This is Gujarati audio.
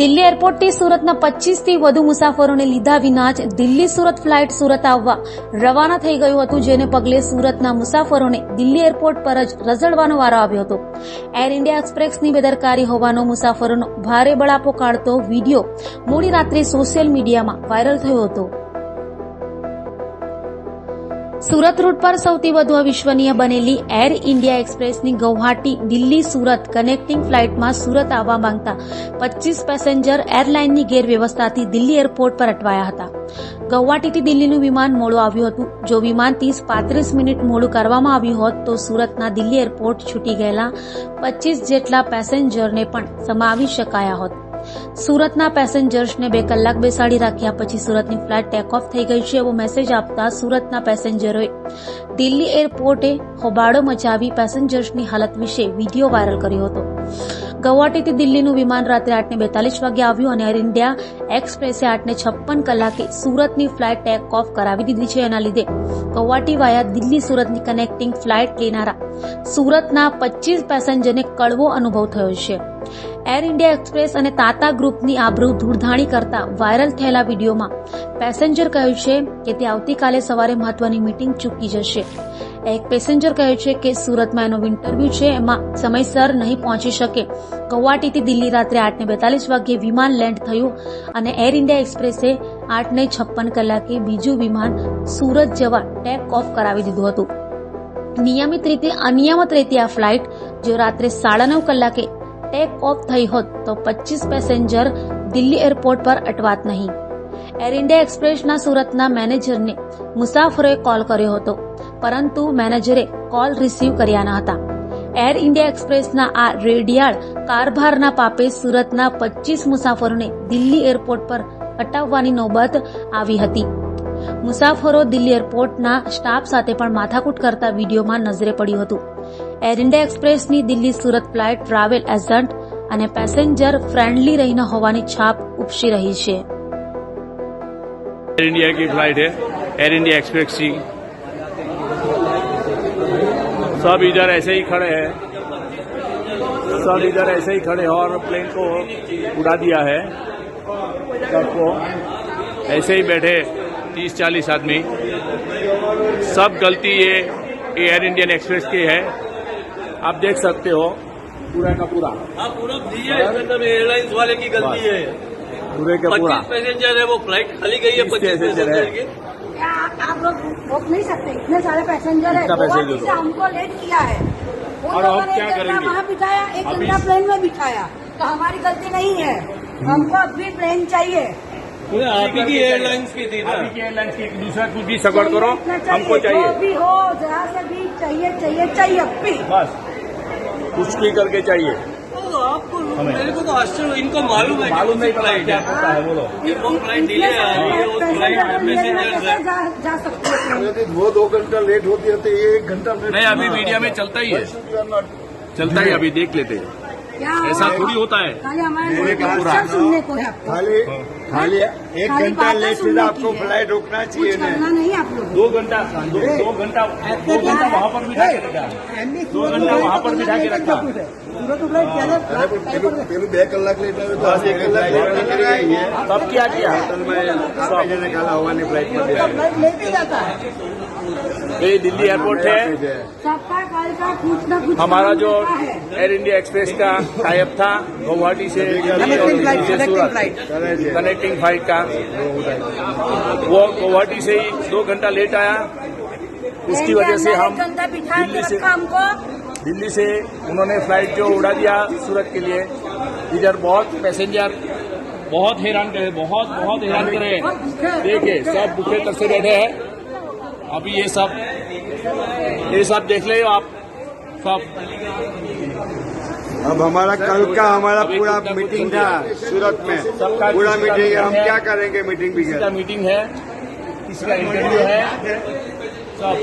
દિલ્હી એરપોર્ટથી સુરતના પચીસથી વધુ મુસાફરોને લીધા વિના જ દિલ્હી સુરત ફ્લાઇટ સુરત આવવા રવાના થઈ ગયું હતું, જેને પગલે સુરતના મુસાફરોને દિલ્હી એરપોર્ટ પર જ રઝળવાનો વારો આવ્યો હતો. એર ઇન્ડિયા એક્સપ્રેસની બેદરકારી હોવાનો મુસાફરોનો ભારે બળાપો કાઢતો વીડિયો મોડી રાત્રે સોશિયલ મીડિયામાં વાયરલ થયો હતો. સુરત રૂટ પર સૌથી વધુ અવિશ્વનીય બનેલી એર ઇન્ડિયા એક્સપ્રેસની ગૌહાટી દિલ્હી સુરત કનેક્ટિંગ ફ્લાઇટમાં સુરત આવવા માંગતા પચીસ પેસેન્જર એરલાઇનની ગેરવ્યવસ્થાથી દિલ્હી એરપોર્ટ પર અટવાયા હતા. ગૌહાટીથી દિલ્હીનું વિમાન મોડું આવ્યું હતું. જો વિમાન ત્રીસ પાંત્રીસ મિનિટ મોડું કરવામાં આવ્યું હોત, તો સુરતના દિલ્હી એરપોર્ટ છૂટી ગયેલા પચીસ જેટલા પેસેન્જરને પણ સમાવી શકાયા હોત. સુરતના પેસેન્જર્સને બે કલાક બેસાડી રાખ્યા પછી સુરતની ફ્લાઇટ ટેક ઓફ થઈ ગઈ છે એવો મેસેજ આપતા સુરતના પેસેન્જરોએ દિલ્હી એરપોર્ટે હોબાળો મચાવી પેસેન્જર્સની હાલત વિશે વીડિયો વાયરલ કર્યો હતો. ગુવાહાટીથી દિલ્હીનું વિમાન રાત્રે આઠને બેતાલીસ વાગે આવ્યું અને એર ઇન્ડિયા એક્સપ્રેસે આઠને છપ્પન કલાકે સુરતની ફ્લાઇટ ટેક ઓફ કરાવી દીધી છે. એના લીધે ગુવાહાટી વાયા દિલ્હી સુરતની કનેક્ટિંગ ફ્લાઇટ લેનારા સુરતના પચીસ પેસેન્જરને કડવો અનુભવ થયો છે. એર ઇન્ડિયા એક્સપ્રેસ અને તાતા ગ્રુપની આબરૂ ધૂળધાણી કરતા વાયરલ થયેલા વિડીયોમાં પેસેન્જર કહ્યું છે કે તે આવતીકાલે સવારે મહત્વની મીટિંગ ચૂકી જશે. એક પેસેન્જર કહે છે કે સુરતમાં એનો ઇન્ટરવ્યુ છે, એમાં સમયસર નહીં પહોંચી શકે. ગૌહાટીથી દિલ્હી રાત્રે આઠને બેતાલીસ વાગ્યે વિમાન લેન્ડ થયું અને એર ઇન્ડિયા એક્સપ્રેસે આઠને છપ્પન કલાકે બીજું વિમાન સુરત જવા ટેક ઓફ કરાવી દીધું હતું. નિયમિત રીતે, અનિયમિત રીતે આ ફ્લાઇટ, જો રાત્રે સાડા નવ કલાકે ટેક ઓફ થઈ હોત તો પચીસ પેસેન્જર દિલ્હી એરપોર્ટ પર અટવાત નહીં. એર ઇન્ડિયા એક્સપ્રેસના સુરતના મેનેજરને મુસાફરોએ કોલ કર્યો હતો, પરંતુ મેનેજરે કોલ રિસીવ કર્યા ન હતા. એર ઇન્ડિયા એક્સપ્રેસના આ રેડિયાળ કારભારના પાપે સુરતના પચીસ મુસાફરોને દિલ્હી એરપોર્ટ પર અટાવવાની નોબત આવી હતી. મુસાફરો દિલ્હી એરપોર્ટના સ્ટાફ સાથે પણ માથાકૂટ કરતા વિડીયોમાં નજરે પડ્યું હતું air India એક્સપ્રેસની Delhi Surat flight travel agent અને પેસેન્જર ફ્રેન્ડલી રહીને હોવાની છાપ ઉપસી રહી છે एयर इंडिया की फ्लाइट है एयर इंडिया एक्सप्रेस की सब इधर ऐसे ही खड़े हैं सब इधर ऐसे ही खड़े हैं और प्लेन को उड़ा दिया है सबको ऐसे ही बैठे तीस चालीस आदमी। सब गलती ये एयर इंडियन एक्सप्रेस की है। आप देख सकते हो पूरा का पूरा। हाँ पूरा है इसके एयरलाइंस वाले की गलती है। पूरे का पूरा। पैसेंजर है वो फ़्लाइट खाली गई है पच्चीस पैसेंजर है। पैसेंजर की। क्या आप लोग रोक नहीं सकते? इतने सारे पैसेंजर है। पैसेंजर से हमको लेट किया है। और लोगों अब क्या करेंगे? वहाँ बिठाया एक घंटा प्लेन में बिठाया। तो हमारी गलती नहीं है। हमको अभी प्लेन चाहिए। आप ही की एयरलाइंस की थी ना। अभी की एयरलाइंस की एक दूसरा कुछ भी सगड़ करो हमको जो चाहिए। भी हो जहाँ से भी चाहिए चाहिए चाहिए बस। कुछ भी करके चाहिए। तो आपको मेरे को तो आश्चर्य इनको मालूम है मालूम नहीं फ़्लाइट क्या है। पता है बोलो। वो फ़्लाइट है वो है। हैं? दो घंटा लेट होती है तो ये एक घंटा नहीं अभी मीडिया में चलता ही है। चलता ही अभी देख लेते हैं। ऐसा हुआ? थोड़ी होता है खाली हमारे पूरे का पूरा। सब सुनने को है आपको खाली खाली एक खाली घंटा बातें लेट सुनने हुआ की आपको है। फ्लाइट रोकना कुछ चाहिए करना ना नहीं आप लोग दो घंटा दो, दो घंटा दो घंटा वहाँ पर बिठा के रखा दो घंटा वहाँ पर बिठा के रखा अरे પણ પેલું પેલું બે કલાક લેટ આવે તો આજે એક કલાક લેટ નહીં કરી રહી है तब क्या किया હોટલમાં પેસેન્જરને કાલે આવવાની ફ્લાઇટમાં ये दिल्ली एयरपोर्ट है सबका कल का हमारा जो एयर इंडिया एक्सप्रेस का टाइप था गुवाहाटी से कनेक्टिंग फ़्लाइट का। वो गुवाहाटी से ही दो घंटा लेट आया। उसकी वजह से हम दिल्ली से दिल्ली से उन्होंने फ़्लाइट जो उड़ा दिया सूरत के लिए। इधर बहुत पैसेंजर बहुत हैरान करे बहुत बहुत हैरान करे। देखे सब भूखे तरसे बैठे हैं। अभी ये सब ये सब देख ले आप। सब अब हमारा कल का हमारा पूरा कुछ मीटिंग था सूरत में। पूरा मीटिंग है हम क्या करेंगे मीटिंग किसी का मीटिंग है? किसी का इंटरव्यू है? सब।